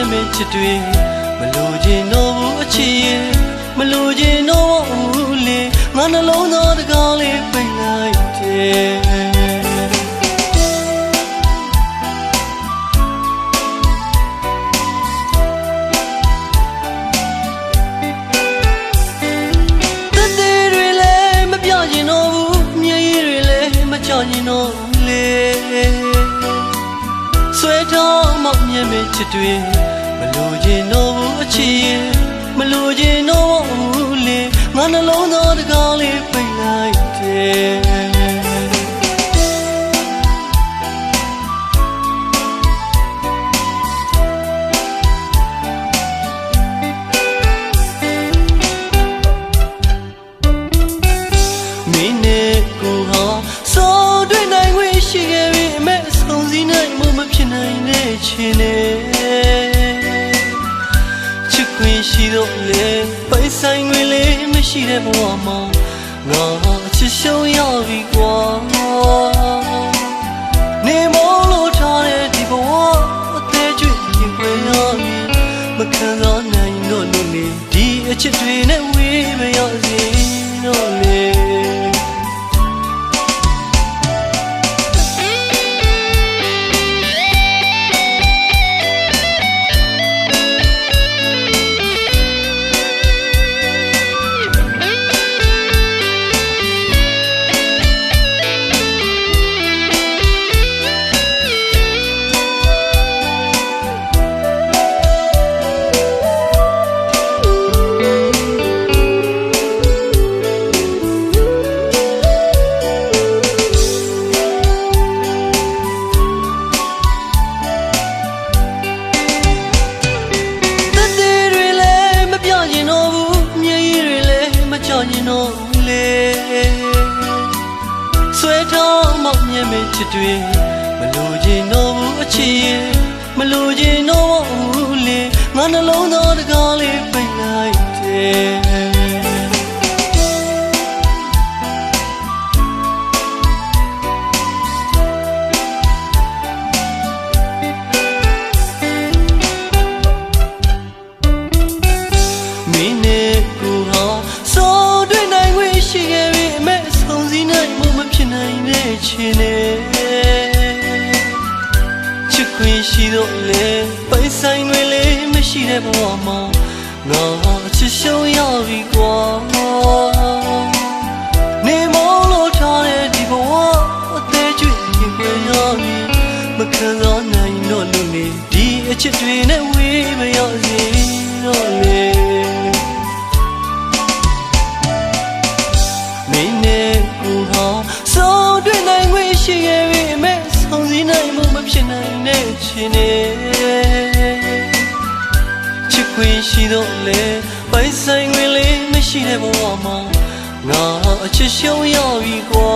မြင်မဲ့ချစ်တွေမလိုချင်တော့ဘူးအချစ်ရဲ့မလိုချင်တော့ဘူးလေငါနှလုံးသားတကားလေးပိတ်လိုက်တယ်တသေးတွေလည်းမပြချင်တော့ဘူးမျက်ရည်တွေလည်းမချချင်တော့ဘူးလေဆွဲထားမှမြင်မဲ့ချ စ်တွေမလိုချင်တော့ဘူးအချစ်ရဲ့မလိုချင်တော့ဘူးလေငါနှလုံးသားတကားလေးပိတ်လိုက်တယ်မင်းနဲ့ကိုဟာစိုးတွေ့နိုင်ခွင့်ရှိခဲ့ပြီအမဲ့ဆုံးစည်းနိုင်မှုမဖြစ်နိုင် တဲ့ချင်နေချစ်ခွင့်ရှိတော့လေပိုင်ဆိုင်ခွင့်လေးမရှိတဲ့ဘဝမှာငါချစ်ရှုံးရပြီကွာနေမောလို့ထားတဲ့ဒီဘဝအသေးကျွေးရင်ခွင့်ရပြီမခံစားနိုင်တော့လို့နေဒီအချစ်တွေနဲ့ဝေးမရစေတော့လေတ ချစ်တွေမလို တော့လေပိုင်ဆိုင်တွေလည်းမရှိတဲ့ဘဝမှာငါချစ်ရှုံးရပြီကွာနေမောလို့ထားတဲ့ဒီဘဝအသေးကျွေးရင်ခွင့်ရပြီမခံစားနိုင်တော့လို့နေဒီအချစ်တွေနဲ့ဝေးမရ ချင်နေချစ်ခွင့်ရှိတော့လေပိုင်ဆိုင်ခွင့်လေးမရှိတဲ့ဘဝမှာငါအချစ်ရှုံးရပြီကွာ